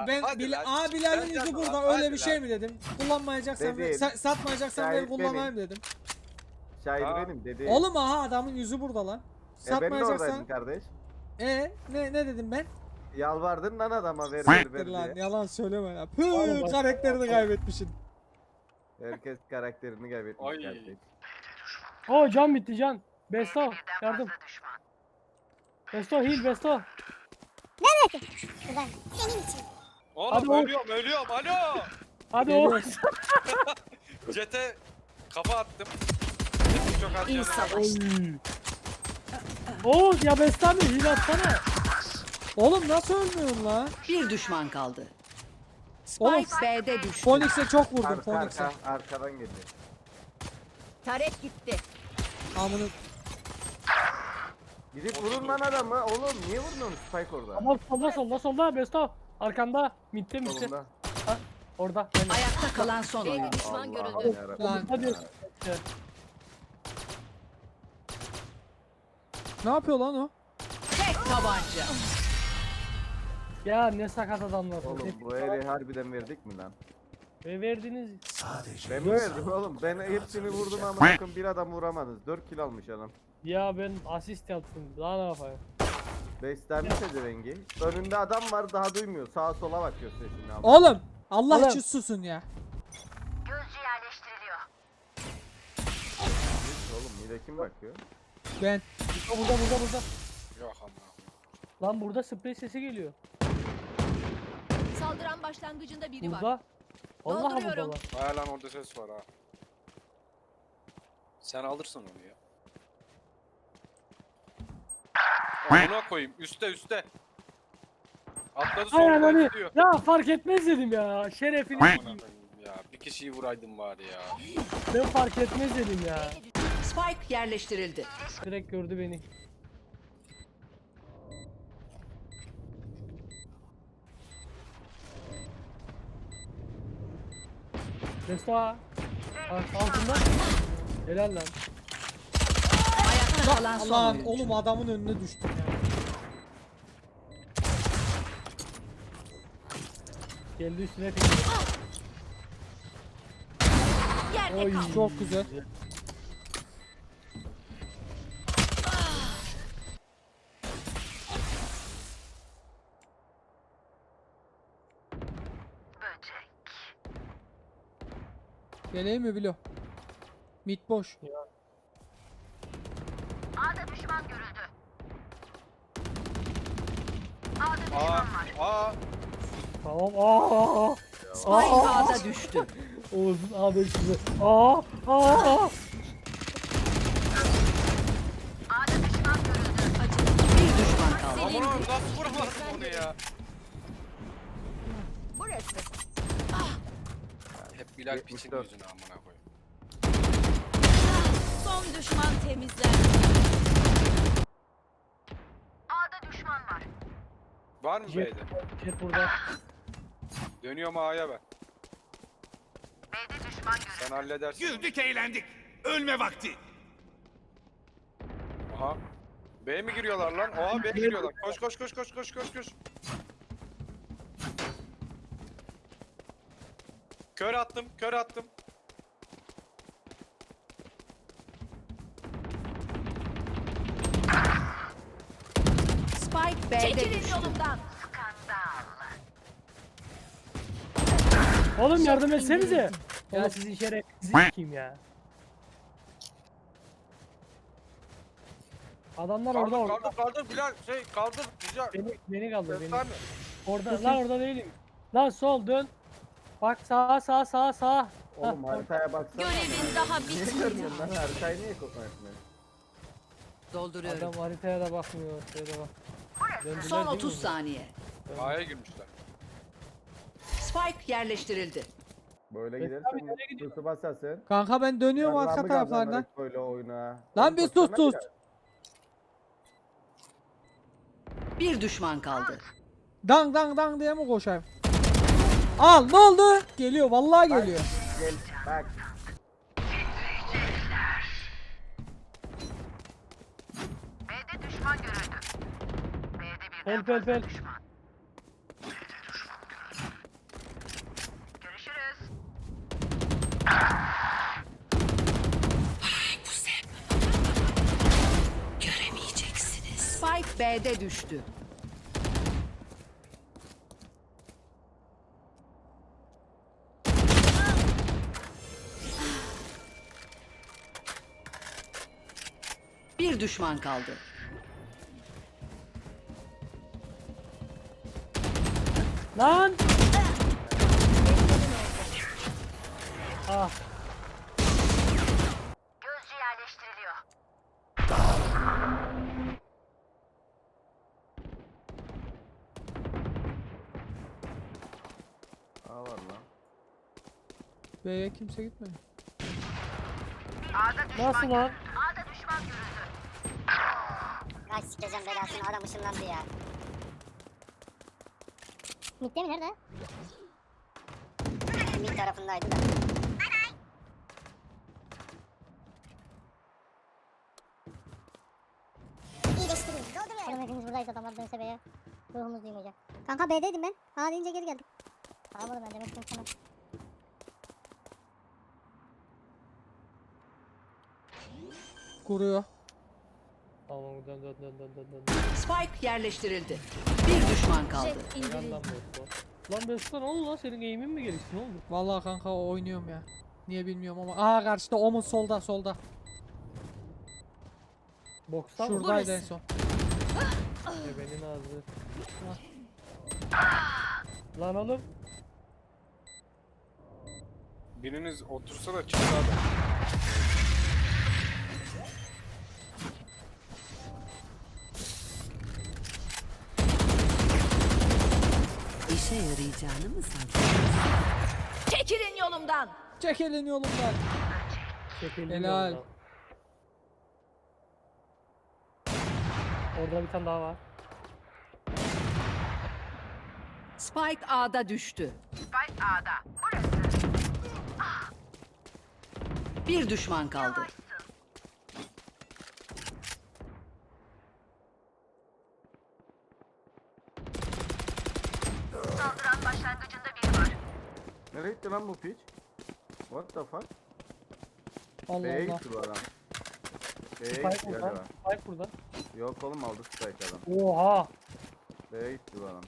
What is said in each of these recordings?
ya. ben Hadi Bil lan. Aa Bilal'in yüzü lan, burada hadi öyle bir şey lan. mi dedim? Kullanmayacaksan ver, Dedim. sa- satmayacaksan ver Şahit kullanayım dedim. Şahit Aa. benim dedi. Oğlum aha adamın yüzü burada lan. e ben de oradaydım Satmayacaksan kardeş. e ne ne dedim ben? Yalvardın lan adama ver ver Dur ver lan diye. yalan söyleme ya. Püh bak- karakterini kaybetmişsin. Herkes karakterini kaybetmiş Ay. kardeş. Oo can bitti can. Besto yardım. Besto heal Besto. Senin için. Oğlum Hadi oğlum. ölüyorum ölüyorum alo. Hadi o. Geliyor. Jet'e kafa attım. Çok az İyi canı var. savaş. Oo ya abi heal atsana. Oğlum nasıl ölmüyorsun la? Bir düşman kaldı. Oğlum Spike B'de düştü. Phoenix'e çok vurdum Arka Phoenix'e. arka arkadan geliyor. Taret gitti. Amını Gidip vurun lan adamı. Oğlum niye vurmuyorsun Spike orada? Ama solda solda solda Besto. Arkanda. Mitte mitte. Solunda. Orada. Yani. Ayakta kalan son oyuncu. Düşman görüldü. Yarabbim. Lan. Hadi. ne yapıyor lan o? Tek tabanca. Ya ne sakat adamlar. Oğlum bu eli harbiden verdik mi lan? Ve verdiniz. Ben mi verdim oğlum? Ben hepsini vurdum ama bakın bir adam vuramadınız. 4 kill almış adam. Ya ben asist yaptım. Daha ne yapayım? Beslenmiş rengi. Önünde adam var daha duymuyor. Sağa sola bakıyor sesini abi. Oğlum Allah Oğlum. için susun ya. Oğlum mide kim bakıyor? Ben Burada burada burada. Yok ama. Lan burada sprey sesi geliyor. Saldıran başlangıcında biri var. Burada. Burada Dolduruyorum. var. Baya lan orada ses var ha. Sen alırsın onu ya. Amına koyayım üstte üstte. Atladı Ay soldan ananı. gidiyor. Ya fark etmez dedim ya. Şerefini. Ya bir kişiyi vuraydım bari ya. ben fark etmez dedim ya. Spike yerleştirildi. Direkt gördü beni. Resta. Altında. Helal lan. Kalan son Lan oyuncu. oğlum adamın önüne düştüm ya. Geldi üstüne tekrar. Yerde Oy. kal. Çok güzel. Geleyim mi Bilo? Mid boş. Aa aa. Tamam. Aa. Spike A'da düştü. Oğuz'un A5 size. Aa. Aa. Bir düşman kaldı. Amına nasıl vuramadım onu ya. Burası. Hep Bilal piçin 74. yüzüne amına koyayım. Son düşman temizler. Var mı Jet. B'de? Jet burada. Dönüyorum A'ya ben. Sen halledersin. Güldük eğlendik. Ölme vakti. Aha. B mi giriyorlar lan? Oha B giriyorlar. Koş koş koş koş koş koş koş. Kör attım, kör attım. Spike B'de Çekilin düştü. Oğlum yardım etsenize. Ya sizin şerefinizi sikeyim ya. Adamlar orada Kaldır, orada. kaldır, kaldır Bilal. Şey, kaldır. Güzel. Beni, beni kaldır beni. Gösterme. Orada lan orada değilim. Lan sol dön. Bak sağa sağa sağa sağa. Oğlum haritaya baksana. Görevin daha Niye bitmedi. görmüyorsun lan haritayı niye kopartmıyorsun? Dolduruyorum. Adam haritaya da bakmıyor. Şöyle bak. Döndüler Son değil mi 30 bunlar? saniye. A'ya girmişler. Spike yerleştirildi. Böyle gidersen tutu basasın. Kanka ben dönüyorum Vallahi arka taraflardan. Böyle oyuna. Lan biz sus sus. Bir düşman kaldı. Dang dang dang diye mi koşayım? Al ne oldu? Geliyor vallahi geliyor. Gel bak. Pel pel pel. B'de düştü. Bir düşman kaldı. Lan! Ah. Aa var lan. B'ye kimse gitmedi. Nasıl lan? Ay sikeceğim belasını adam ışınlandı ya. Mitte mi nerede? Mid tarafındaydı da. İyileştirin. Dolduruyorum. Oğlum hepimiz buradayız adamlar dönse B'ye. Ruhumuz duymayacak. Kanka B'deydim ben. A deyince geri geldim. Tamam oğlum ben demek ki sana. Kuruyor. Tamam dön dön dön dön dön dön. Spike yerleştirildi. Bir düşman kaldı. Jet indirildi. Besto. Lan Besto ne oldu lan? Senin eğimin mi gelişti? Ne oldu? Vallahi kanka oynuyorum ya. Niye bilmiyorum ama. Aa karşıda Omun solda solda. Boksta mı? Şuradaydı en son. Ebenin ağzı. Lan oğlum. Biriniz otursa da çıksa da. İşe yarayacağını mı sandın? Çekilin yolumdan. Çek elini yolumdan. Çekildi Helal. yoldan. Orada bir tane daha var. Spike A'da düştü. Spike A'da. Bir düşman kaldı. Nereye gitti lan bu piç? What the fuck? Allah B'ye Allah. gitti bu adam. B'ye Spike gitti burada. galiba. Spike burada. Yok oğlum aldı Spike adam. Oha. B'ye gitti bu adam.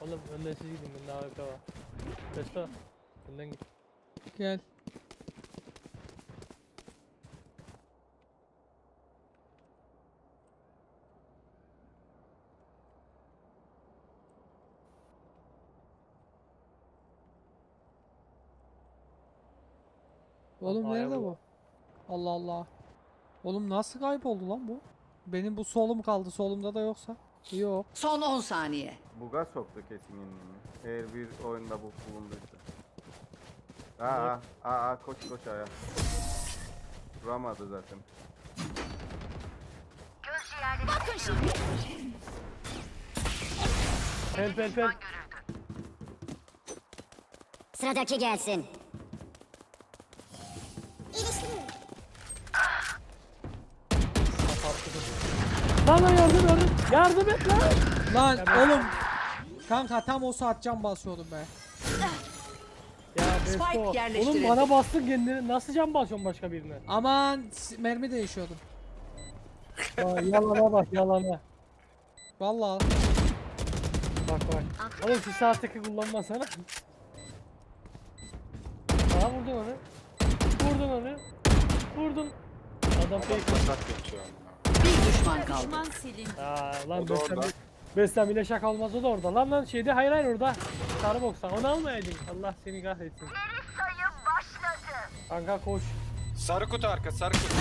Oğlum önden siz gidin. Bende AWP var. Besto. Önden git. Gel. Oğlum Aya nerede bu. bu? Allah Allah. Oğlum nasıl kayboldu lan bu? Benim bu solum kaldı. Solumda da yoksa. Yok. Son 10 saniye. Buga soktu kesin yenilini. Eğer bir oyunda bu bulunduysa. Aa, aa, koş koş aya. Vuramadı zaten. Bakın şimdi. Help help help. Sıradaki gelsin. Lan lan yardım yardım. Yardım et lan. Lan oğlum. Kanka tam o saat can basıyordum be. Spike Ya Besto. Oğlum yerleştirildi. bana bastın kendini. Nasıl can basıyorsun başka birine? Aman s- mermi değişiyordum. Ya, yalana bak yalana. Vallahi. Bak bak. Oğlum şu saatteki kullanmasana. Aa vurdun onu. Vurdun onu. Vurdun. Adam fake. Pasak geçiyor. Düşman kaldı. Düşman silin. Aa lan O da Bestem, orada. Bestem bile şaka olmaz o da orada. Lan lan şeyde hayır hayır orada. Sarı boksa onu almayaydın. Allah seni kahretsin. Kanka koş. Sarı kutu arka sarı kutu.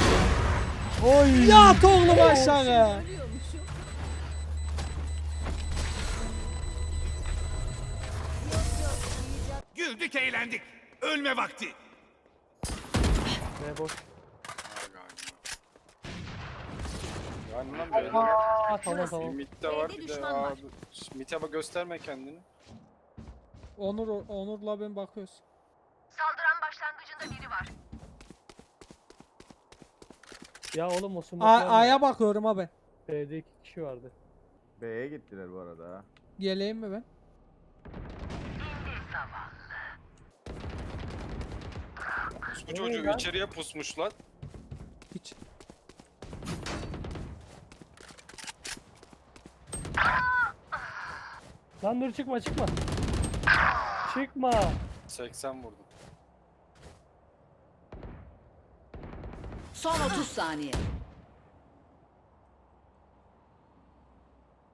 Oy. Ya oğlum aşağı. Ölüyormuşum. Güldük eğlendik. Ölme vakti. Ne boş. Lan böyle. Aa tamam tamam. mitte var bir de düşman var. abi. Mitte bak gösterme kendini. Onur Onur'la ben bakıyoruz. Ya oğlum o A- smoke'lar A'ya bakıyorum ben. B'de iki kişi vardı. B'ye gittiler bu arada ha. Geleyim mi ben? Bu çocuğu lan? içeriye pusmuşlar. Hiç. Lan dur çıkma çıkma. Çıkma. 80 vurdum. Son 30 saniye.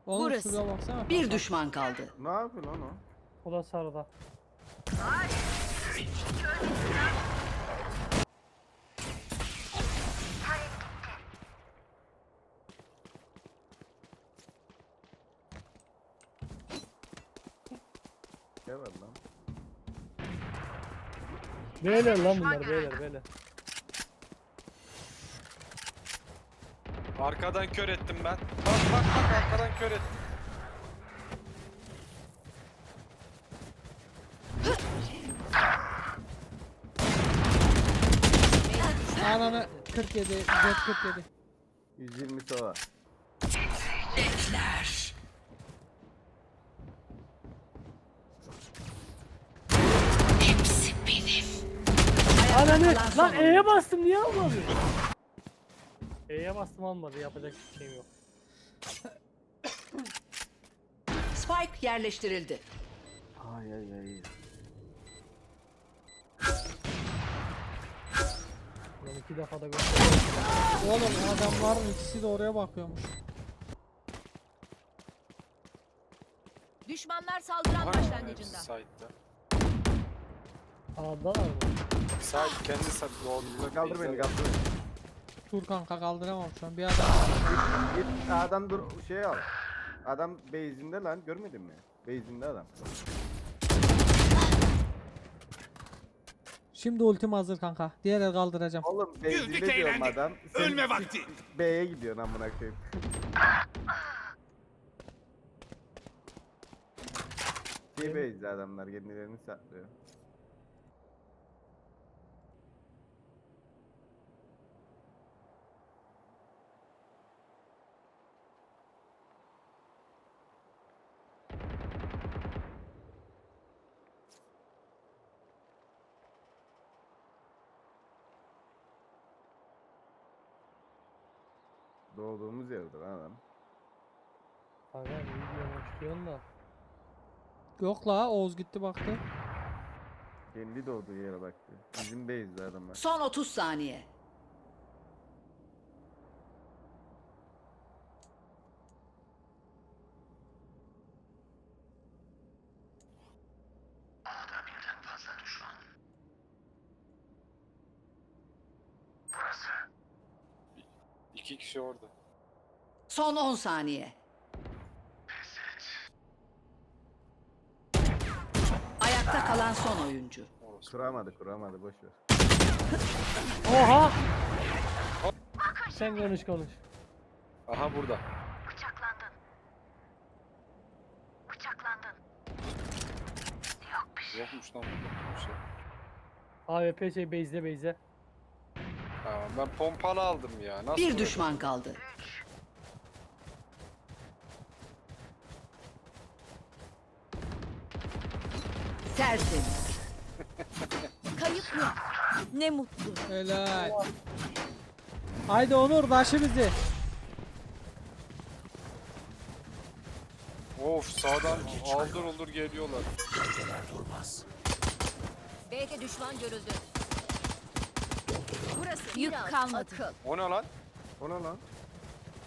Oğlum Burası. şuraya baksana. Bir düşman kaldı. Ne yapıyor lan o? O da sarıda. Ne var lan? Beyler lan bunlar beyler beyler. Arkadan kör ettim ben. Bak bak bak arkadan kör ettim. Ananı 47. Jet 47. 120 sova. Son lan. E'ye bastım niye almadı? E'ye bastım almadı yapacak bir şeyim yok. Spike yerleştirildi. Ay ay ay. Lan iki defa da gördüm. Oğlum adamların ikisi de oraya bakıyormuş. Düşmanlar saldıran Var başlangıcında. Side'da. A'dalar mı? Side kendi side doğdu. Kaldır beni kaldır beni. Dur kanka kaldıramam şu an. Bir adam. Git adam dur şey al. Adam base'inde lan görmedin mi? Base'inde adam. Şimdi ultim hazır kanka. Diğer el kaldıracağım. Oğlum Güldük, base'inde diyorum eğlendik. adam. Ölme vakti. B'ye gidiyorsun amına koyayım. Şey base'de adamlar kendilerini saklıyor. Doğduğumuz yerde lan adam. Kanka iyi çıkıyorsun da. Yok la Oğuz gitti baktı. Kendi doğduğu yere baktı. Bizim base'de adamlar. Son 30 saniye. İki kişi orada. Son 10 saniye. Ayakta kalan son oyuncu. Kuramadı kuramadı boş ver. Oha! Sen konuş konuş. Aha burada. Yokmuş lan burada bir şey. AWP şey base'de base'de. Aa, ben pompalı aldım ya. Nasıl Bir düşman kaldı. Tertemiz. Kayıp yok. Ne mutlu. Helal. Haydi Onur başı bizi. Of sağdan aldır olur geliyorlar. B'de düşman görüldü. Burası yük kalmadı. Akıl. O ne lan? O ne lan?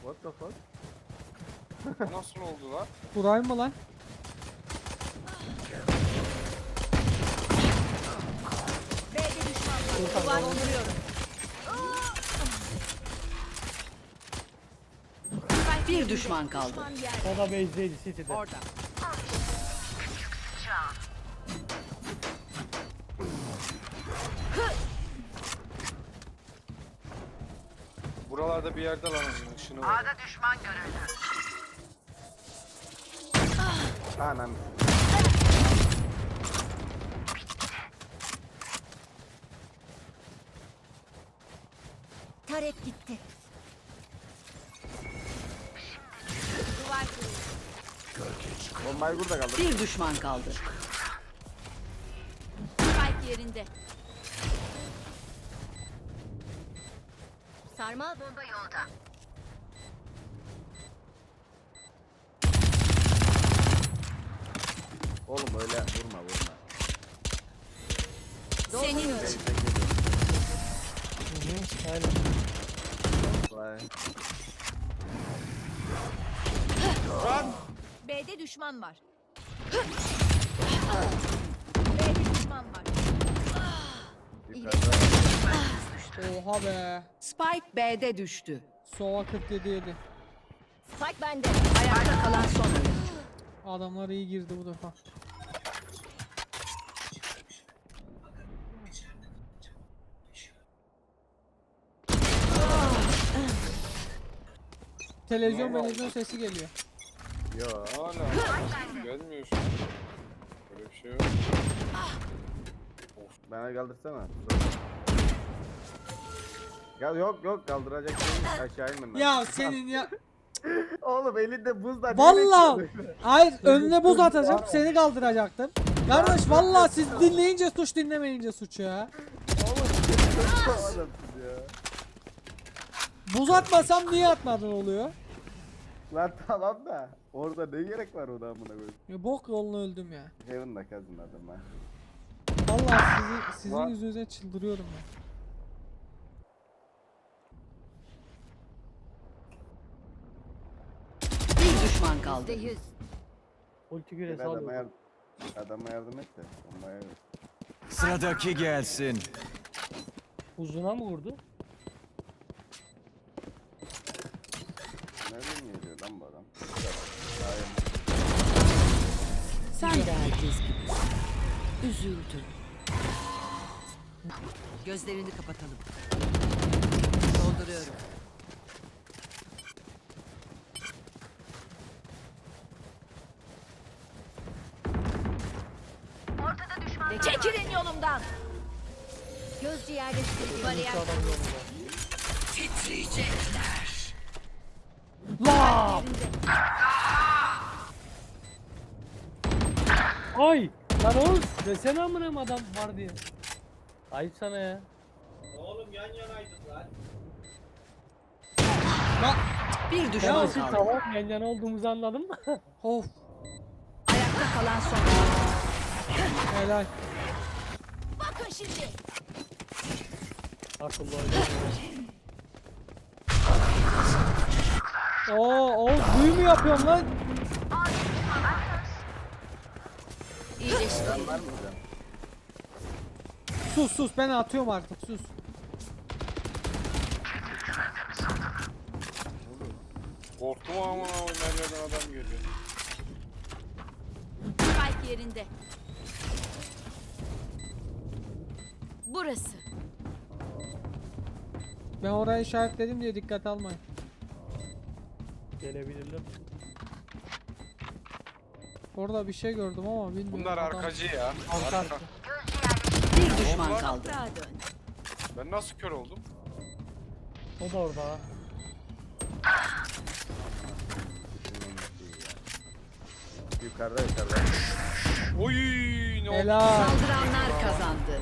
What the fuck? Nasıl oldu lan? Vurayım mı lan? B'de düşman var. Duvar dolduruyorum. Bir düşman kaldı. Düşman yer. O da base'deydi City'de. Orada. Bir yerde lan onun ışını var. Anam. Tarek gitti. Duvar kırıldı. Bombayı burada kaldı. Bir düşman kaldı. Spike yerinde. Sarmal bomba yolda. Oğlum öyle vurma vurma. Senin için. Lan! B'de düşman var. B'de düşman var. Yukarıda. Oha be. Spike B'de düştü. Sova 47 yedi. Spike bende. Ayakta kalan son oyuncu. Adamlar iyi girdi bu defa. Televizyon televizyon sesi geliyor. Yo. Hala. Gelmiyorsun. Böyle bir şey yok. Bana kaldırsana. Ya yok yok kaldıracak şey yok. Aşağı inmem ben. Ya senin ya. Oğlum elinde buz da. çıkıyor? Hayır önüne buz atacağım seni kaldıracaktım. Kardeş vallahi siz dinleyince suç dinlemeyince suç ya. Oğlum çok adamsın ya. Buz atmasam niye atmadın oluyor? Lan tamam da orada ne gerek var ona amına koyayım. Ya bok yolunu öldüm ya. Heaven'da kazın adam. Vallahi sizi, sizin Var. yüzünüze çıldırıyorum ya. Bir düşman kaldı. %100. Ulti güre Gel adama, sağlıyor. yardım, adama yardım et de. Sıradaki gelsin. Uzuna mı vurdu? Nereden geliyor lan bu adam? Hayır. Sen de herkes gibi. Üzüldün. Gözlerini kapatalım. Dolduruyorum. Yerleştirildi. Bariyer. Yolunda. La! Ay! Lan oğlum desene amınım adam var diye. Ayıp sana ya. Bir Ya düşman siz kaldı. tamam yan yana olduğumuzu anladın mı? Of Ayakta kalan son helal. Bakın şimdi. Akıllı oynuyor. Oo, o büyü mü yapıyorum lan? İyileştirin. Var mı can? Sus sus ben atıyorum artık sus. Korktum ama oğlum her yerden adam geliyor. Spike yerinde. Burası. Ben orayı işaretledim diye dikkat almayın. Gelebilirler. Orada bir şey gördüm ama bilmiyorum. Bunlar arkacı ya. Arka. Bir düşman kaldı. Ben nasıl kör oldum? O da orada. ha. Yukarıda yukarıda. Oy ne oldu? Saldıranlar kazandı.